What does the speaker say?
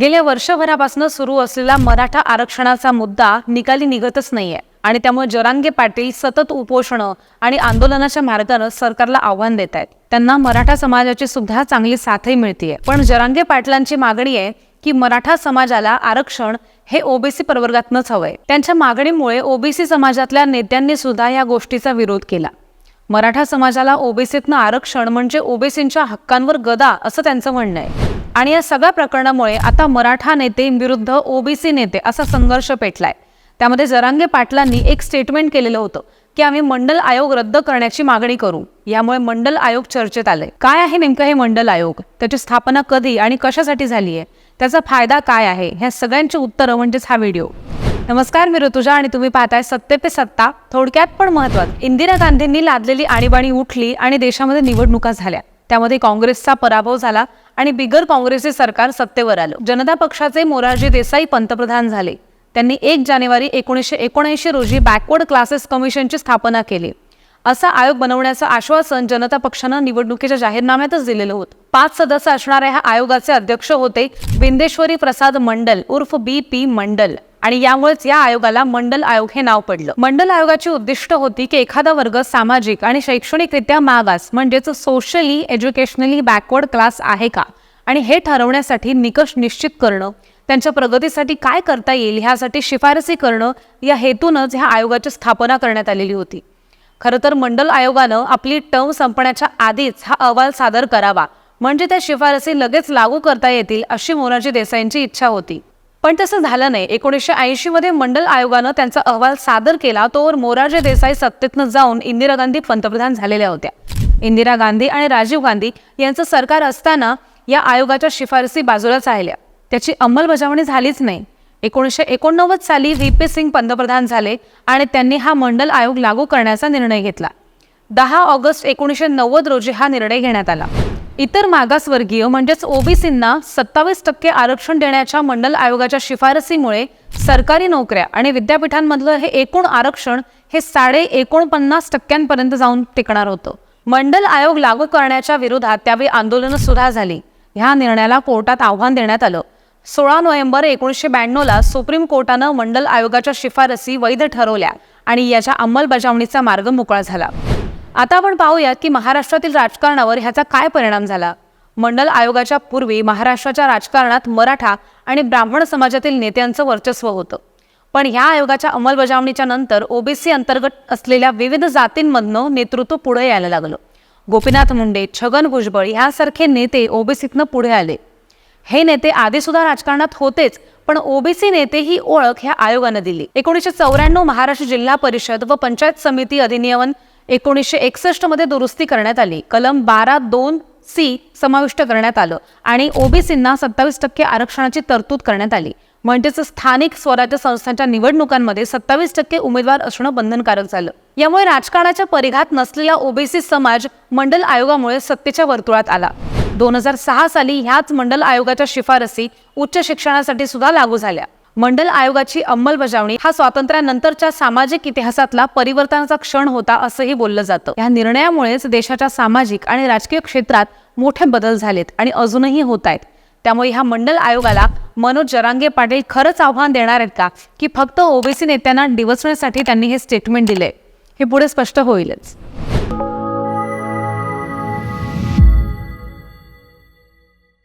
गेल्या वर्षभरापासून सुरू असलेला मराठा आरक्षणाचा मुद्दा निकाली निघतच नाहीये. आणि त्यामुळे जरांगे पाटील सतत उपोषणं आणि आंदोलनाच्या मार्गानं सरकारला आव्हान देत आहेत त्यांना मराठा समाजाची सुद्धा चांगली साथही मिळतीये. पण जरांगे पाटलांची मागणी आहे की मराठा समाजाला आरक्षण हे ओबीसी प्रवर्गातनंच हवंय. त्यांच्या मागणीमुळे ओबीसी समाजातल्या नेत्यांनी सुद्धा या गोष्टीचा विरोध केला. मराठा समाजाला ओबीसीतनं आरक्षण म्हणजे ओबीसींच्या हक्कांवर गदा असं त्यांचं म्हणणं आहे. आणि या सगळ्या प्रकरणामुळे आता मराठा नेते विरुद्ध ओबीसी नेते असा संघर्ष पेटलाय. त्यामध्ये जरांगे पाटलांनी एक स्टेटमेंट केलेलं होतं की आम्ही मंडल आयोग रद्द करण्याची मागणी करू. यामुळे मंडल आयोग चर्चेत आले काय आहे नेमकं हे मंडल आयोग? त्याची स्थापना कधी आणि कशासाठी झाली आहे? त्याचा फायदा काय आहे? ह्या सगळ्यांची उत्तरं म्हणजेच हा व्हिडिओ. नमस्कार मी ऋतुजा आणि तुम्ही पाहताय सत्ते पे सत्ता. थोडक्यात पण महत्वात इंदिरा गांधींनी लादलेली आणीबाणी उठली आणि देशामध्ये निवडणुका झाल्या. त्यामध्ये काँग्रेसचा पराभव झाला आणि बिगर काँग्रेसचे सरकार सत्तेवर आलं. जनता पक्षाचे मोरारजी देसाई पंतप्रधान झाले. त्यांनी एक जानेवारी एकोणीसशे एकोणऐंशी रोजी बॅकवर्ड क्लासेस कमिशनची स्थापना केली. असा आयोग बनवण्याचं आश्वासन जनता पक्षानं निवडणुकीच्या जाहीरनाम्यातच दिलेलं होतं. पाच सदस्य असणाऱ्या ह्या आयोगाचे अध्यक्ष होते बिंदेश्वरी प्रसाद मंडल उर्फ बी पी मंडल. आणि यामुळेच या आयोगाला मंडल आयोग हे नाव पडलं. मंडल आयोगाची उद्दिष्ट होती की एखादा वर्ग सामाजिक आणि शैक्षणिकरित्या मागास म्हणजेच सोशली एज्युकेशनली बॅकवर्ड क्लास आहे का? आणि हे ठरवण्यासाठी निकष निश्चित करणं त्यांच्या प्रगतीसाठी काय करता येईल ह्यासाठी शिफारसी करणं या हेतूनच ह्या आयोगाची स्थापना करण्यात आलेली होती. खरं तर मंडल आयोगानं आपली टर्म संपण्याच्या आधीच हा अहवाल सादर करावा म्हणजे त्या शिफारसी लगेच लागू करता येतील अशी मोनाजी देसाईंची इच्छा होती. पण तसं झालं नाही. एकोणीसशे ऐंशीमध्ये मंडल आयोगानं त्यांचा अहवाल सादर केला. तोवर मोरारजी देसाई सत्तेतनं जाऊन इंदिरा गांधी पंतप्रधान झालेल्या होत्या. इंदिरा गांधी आणि राजीव गांधी यांचं सरकार असताना या आयोगाच्या शिफारसी बाजूलाच राहिल्या. त्याची अंमलबजावणी झालीच नाही. एकोणीसशे एकोणनव्वद साली व्ही. पी. सिंग पंतप्रधान झाले आणि त्यांनी हा मंडल आयोग लागू करण्याचा निर्णय घेतला. दहा ऑगस्ट एकोणीसशे नव्वद रोजी हा निर्णय घेण्यात आला. इतर मागासवर्गीय म्हणजेच ओबीसींना सत्तावीस टक्के आरक्षण देण्याच्या मंडल आयोगाच्या शिफारसीमुळे सरकारी नोकऱ्या आणि विद्यापीठांमधलं हे एकूण आरक्षण हे साडे एकोणपन्नास टक्क्यांपर्यंत जाऊन टिकणार होतं. मंडल आयोग लागू करण्याच्या विरोधात त्यावेळी आंदोलनं सुद्धा झाली. ह्या निर्णयाला कोर्टात आव्हान देण्यात आलं. सोळा नोव्हेंबर एकोणीसशे ब्याण्णवला सुप्रीम कोर्टानं मंडल आयोगाच्या शिफारसी वैध ठरवल्या आणि याच्या अंमलबजावणीचा मार्ग मोकळा झाला. आता आपण पाहूयात की महाराष्ट्रातील राजकारणावर ह्याचा काय परिणाम झाला. मंडल आयोगाच्या पूर्वी महाराष्ट्राच्या राजकारणात मराठा आणि ब्राह्मण समाजातील नेत्यांचं वर्चस्व होतं. पण ह्या आयोगाच्या अंमलबजावणीच्या नंतर ओबीसी अंतर्गत असलेल्या विविध जातींमधनं नेतृत्व पुढे यायला लागलं. गोपीनाथ मुंडे छगन भुजबळ ह्यासारखे नेते ओबीसीतनं पुढे आले. हे नेते आधी सुद्धा राजकारणात होतेच पण ओबीसी नेते ही ओळख ह्या आयोगानं दिली. एकोणीसशे चौऱ्याण्णव महाराष्ट्र जिल्हा परिषद व पंचायत समिती अधिनियमन एकोणीसशे एकसष्टमध्ये दुरुस्ती करण्यात आली. कलम बारा दोन सी समाविष्ट करण्यात आलं आणि ओबीसींना सत्तावीस टक्के आरक्षणाची तरतूद करण्यात आली. म्हणजेच स्थानिक स्वराज्य संस्थांच्या निवडणुकांमध्ये सत्तावीस टक्के उमेदवार असणं बंधनकारक झालं. यामुळे राजकारणाच्या परिघात नसलेला ओबीसी समाज मंडल आयोगामुळे सत्तेच्या वर्तुळात आला. दोन हजार सहा साली ह्याच मंडल आयोगाच्या शिफारसी उच्च शिक्षणासाठी सुद्धा लागू झाल्या. मंडल आयोगाची अंमलबजावणी हा स्वातंत्र्यानंतरच्या सामाजिक इतिहासातला परिवर्तनाचा क्षण होता असंही बोललं जातं. या निर्णयामुळेच देशाच्या सामाजिक आणि राजकीय क्षेत्रात मोठे बदल झालेत आणि अजूनही होत आहेत. त्यामुळे ह्या मंडल आयोगाला मनोज जरांगे पाटील खरंच आव्हान देणार आहेत का? की फक्त ओबीसी नेत्यांना डिवचण्यासाठी त्यांनी हे स्टेटमेंट दिले हे पुढे स्पष्ट होईलच.